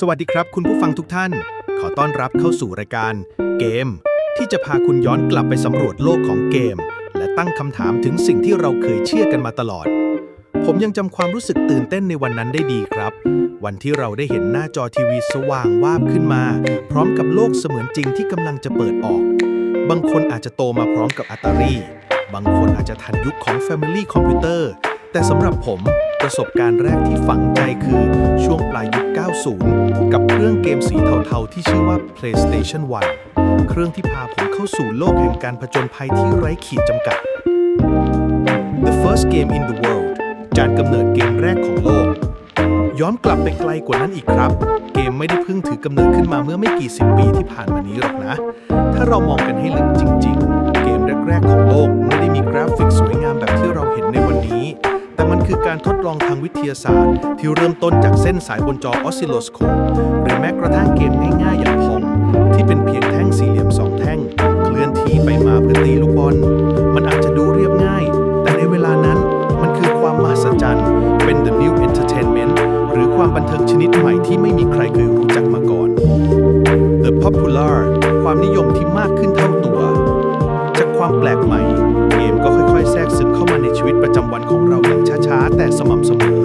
สวัสดีครับ คุณผู้ฟังทุกท่าน ขอต้อนรับเข้าสู่รายการเกม ที่จะพาคุณย้อนกลับไปสำรวจโลกของเกม และตั้งคำถามถึงสิ่งที่เราเคยเชื่อกันมาตลอด ผมยังจำความรู้สึกตื่นเต้นในวันนั้นได้ดีครับ วันที่เราได้เห็นหน้าจอทีวีสว่างวาบขึ้นมา พร้อมกับโลกเสมือนจริงที่กำลังจะเปิดออก บางคนอาจจะโตมาพร้อมกับอัตารีบางคนอาจจะทันยุคของ Family Computer แต่สำหรับผมประสบการณ์แรกที่ฝังใจคือช่วงปลายยุค 90 กับเครื่องเกมสีเทาๆ ที่ชื่อว่า PlayStation 1 เครื่องที่พาผมเข้าสู่โลกแห่งการผจญภัยที่ไร้ขีดจำกัด The first game in the world จานกำเนิดเกมแรกของโลก ย้อนกลับไปไกลกว่านั้นอีกครับ เกมไม่ได้เพิ่งถือกำเนิดขึ้นมาเมื่อไม่กี่สิบปีที่ผ่านมานี้หรอกนะ ถ้าเรามองกันให้ลึกจริง ๆ เกมแรก ๆ ของโลกไม่ได้มีกราฟิกสวยงามแบบที่เรา การทดลองทางวิทยาศาสตร์ ที่เริ่มต้นจากเส้นสายบนจอออสซิลโลสโคปหรือแม้กระทั่งเกมง่ายๆ อย่างพอง ที่เป็นเพียงแท่งสี่เหลี่ยมสองแท่ง เคลื่อนที่ไปมาเพื่อตีลูกบอล มันอาจจะดูเรียบง่าย แต่ในเวลานั้นมันคือความมหัศจรรย์ เป็น the new entertainment หรือความบันเทิงชนิดใหม่ที่ไม่มีใครเคยรู้จักมาก่อน the popular ความนิยมที่มากขึ้นเท่าตัว จากความแปลกใหม่ เกมก็ค่อยๆ แทรกซึมเข้ามาในชีวิตประจำวันของเราอย่าง ช้าแต่สม่ำเสมอ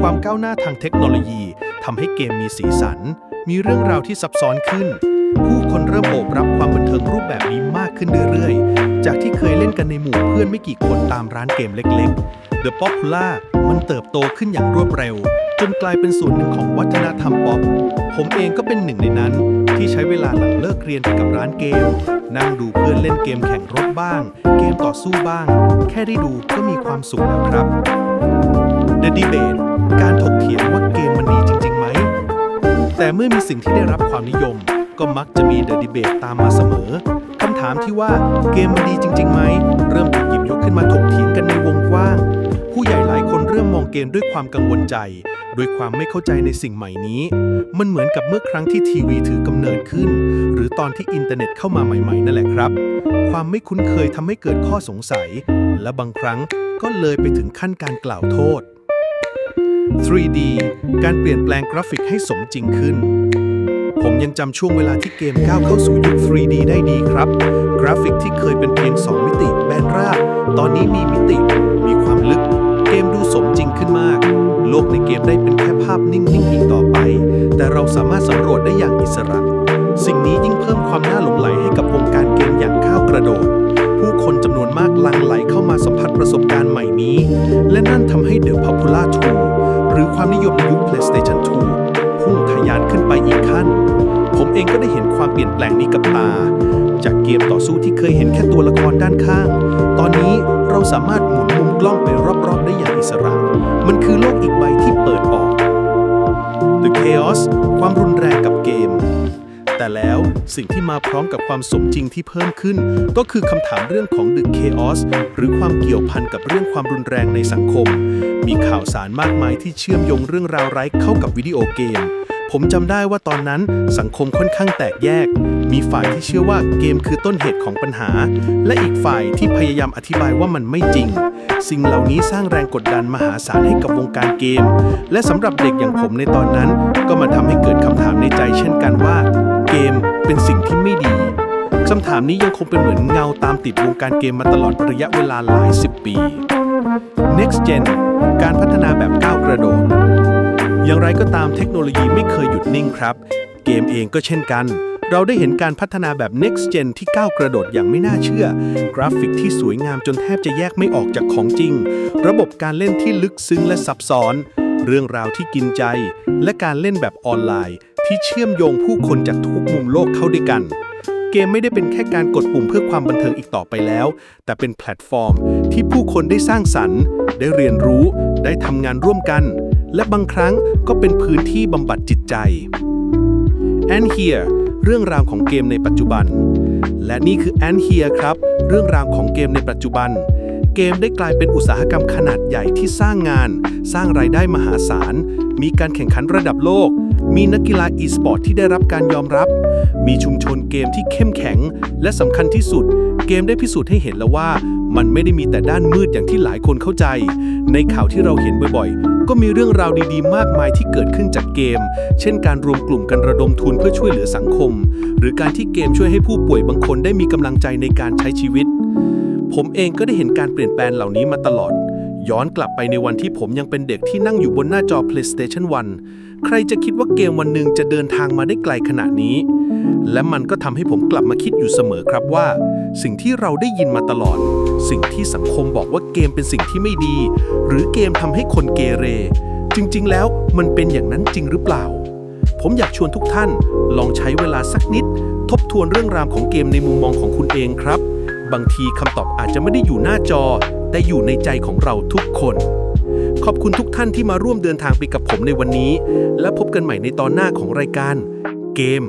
ความก้าวหน้าทางเทคโนโลยีทำให้เกมมีสีสัน มีเรื่องราวที่ซับซ้อนขึ้น ผู้คนเริ่มโอบรับความบันเทิงรูปแบบนี้มากขึ้นเรื่อยๆ จากที่เคยเล่นกันในหมู่เพื่อนไม่กี่คนตามร้านเกมเล็กๆ The Popula มันเติบโตขึ้นอย่างรวดเร็ว จนกลายเป็นส่วนหนึ่งของวัฒนธรรมป๊อป ผมเองก็เป็นหนึ่งในนั้น ที่ใช้เวลาหลังเลิกเรียนไปกับร้านเกม นั่งดูเพื่อนเล่นเกมแข่งรถบ้าง เกมต่อสู้บ้าง แค่ได้ดูก็มีความสุขแล้วครับ The Debate การถกเถียงว่าเกมมันดีจริงๆไหม แต่เมื่อมีสิ่งที่ได้รับความนิยม ก็มักจะมี The Debate ตามมาเสมอคำถามที่ว่าเกมมันดีจริงๆไหม เริ่มถูกหยิบยกขึ้นมาถกเถียงกันในวงกว้าง ผู้ใหญ่หลายคนเริ่มมองเกมด้วยความกังวลใจ ด้วยความไม่เข้าใจในสิ่งใหม่นี้ มันเหมือนกับเมื่อครั้งที่ทีวีถือกำเนิดขึ้น หรือตอนที่อินเทอร์เน็ตเข้ามาใหม่ๆนั่นแหละครับ ความไม่คุ้นเคยทำให้เกิดข้อสงสัย และบางครั้งก็เลยไปถึงขั้นการกล่าวโทษ 3D การเปลี่ยนแปลงกราฟิกให้สมจริงขึ้น ผมยังจำช่วงเวลาที่เกมก้าวเข้าสู่ยุค 3D ได้ดีครับ กราฟิกที่เคยเป็นเพียง 2 มิติแบนราบ ตอนนี้มีมิติ มีความลึก เกมดูสมจริงขึ้นมาก ลกในเกมได้เป็นแค่ภาพนิ่งๆอีกต่อไป แต่เราสามารถสำรวจได้อย่างอิสระ สิ่งนี้ยิ่งเพิ่มความน่าหลงไหลให้กับวงการเกมอย่างข้าวกระโดด ผู้คนจำนวนมากลังไหลเข้ามาสัมผัสประสบการณ์ใหม่นี้ และนั่นทำให้ The Popular 2หรือความนิยมในยุค PlayStation 2 พุ่งทะยานขึ้นไปอีกขั้น ผมเองก็ได้เห็นความเปลี่ยนแปลงนี้กับตา จากเกมต่อสู้ที่เคยเห็นแค่ตัวละครด้านข้าง ตอนนี้เราสามารถหมุนมุมกล้องไปรอบๆได้อย่าง สระ มันคือโลกอีกใบที่เปิดออก The Chaos ความรุนแรงกับเกม แต่แล้วสิ่งที่มาพร้อมกับความสมจริงที่เพิ่มขึ้น ก็คือคำถามเรื่องของ The Chaos หรือความเกี่ยวพันกับเรื่องความรุนแรงในสังคม มีข่าวสารมากมายที่เชื่อมโยงเรื่องราวร้ายเข้ากับวิดีโอเกม ผมจำได้ว่าตอนนั้นสังคมค่อนข้างแตกแยก มีฝ่ายที่เชื่อว่าเกมคือต้นเหตุของปัญหา และอีกฝ่ายที่พยายามอธิบายว่ามันไม่จริง สิ่งเหล่านี้สร้างแรงกดดันมหาศาลให้กับวงการเกม และสำหรับเด็กอย่างผมในตอนนั้น ก็มาทำให้เกิดคำถามในใจ เช่นกันว่า เกมเป็นสิ่งที่ไม่ดีคำถามนี้ยังคงเป็นเหมือนเงาตามติดวงการเกมมาตลอดระยะเวลาหลายสิบปี Next Gen การพัฒนาแบบก้าวกระโดด อย่างไรก็ตามเทคโนโลยีไม่เคยหยุดนิ่งครับ เกมเองก็เช่นกัน เราได้เห็นการพัฒนาแบบ Next Gen ที่ก้าวกระโดดอย่างไม่น่าเชื่อ กราฟิกที่สวยงามจนแทบจะแยกไม่ออกจากของจริง ระบบการเล่นที่ลึกซึ้งและซับซ้อน เรื่องราวที่กินใจ และการเล่นแบบออนไลน์ ที่เชื่อมโยงผู้คนจากทุกมุมโลกเข้าด้วยกันเกมไม่ได้เป็นแค่การกดปุ่มเพื่อความบันเทิงอีกต่อไปแล้ว แต่เป็นแพลตฟอร์มที่ผู้คนได้สร้างสรรค์ ได้เรียนรู้ ได้ทำงานร่วมกัน และบางครั้งก็เป็นพื้นที่บำบัดจิตใจ And Here เรื่องราวของเกมในปัจจุบัน และนี่คือ And Here ครับ เรื่องราวของเกมในปัจจุบัน เกมได้กลายเป็นอุตสาหกรรมขนาดใหญ่ที่สร้างงาน สร้างรายได้มหาศาล มีการแข่งขันระดับโลก มีนักกีฬา e-sport ที่ได้รับการยอมรับ มีชุมชนเกมที่เข้มแข็ง และสำคัญที่สุด เกมได้พิสูจน์ให้เห็นแล้วว่า มันไม่ได้มีแต่ด้านมืดอย่างที่หลายคนเข้าใจ ในข่าวที่เราเห็นบ่อยๆ ก็มีเรื่องราวดีๆ มากมายที่เกิดขึ้นจากเกม เช่นการรวมกลุ่มกันระดมทุนเพื่อช่วยเหลือสังคม หรือการที่เกมช่วยให้ผู้ป่วยบางคนได้มีกำลังใจในการใช้ชีวิต ผมเองก็ได้เห็นการเปลี่ยนแปลงเหล่านี้มาตลอด ย้อนกลับไปในวันที่ผมยังเป็นเด็กที่นั่งอยู่บนหน้าจอ PlayStation 1 ใครจะคิดว่าเกมวันหนึ่งจะเดินทางมาได้ไกลขนาดนี้ และมันก็ทำให้ผมกลับมาคิดอยู่เสมอครับว่า สิ่งที่เราได้ยินมาตลอด สิ่งที่สังคมบอกว่าเกมเป็นสิ่งที่ไม่ดี หรือเกมทำให้คนเกเร จริง ๆ แล้วมันเป็นอย่างนั้นจริงหรือเปล่า ผมอยากชวนทุกท่านลองใช้เวลาสักนิด ทบทวนเรื่องราวของเกมในมุมมองของคุณเองครับ บางทีคำตอบอาจจะไม่ได้อยู่หน้าจอ แต่อยู่ในใจของเราทุกคน ขอบคุณทุกท่านที่มาร่วมเดินทางไปกับผมในวันนี้ และพบกันใหม่ในตอนหน้าของรายการเกม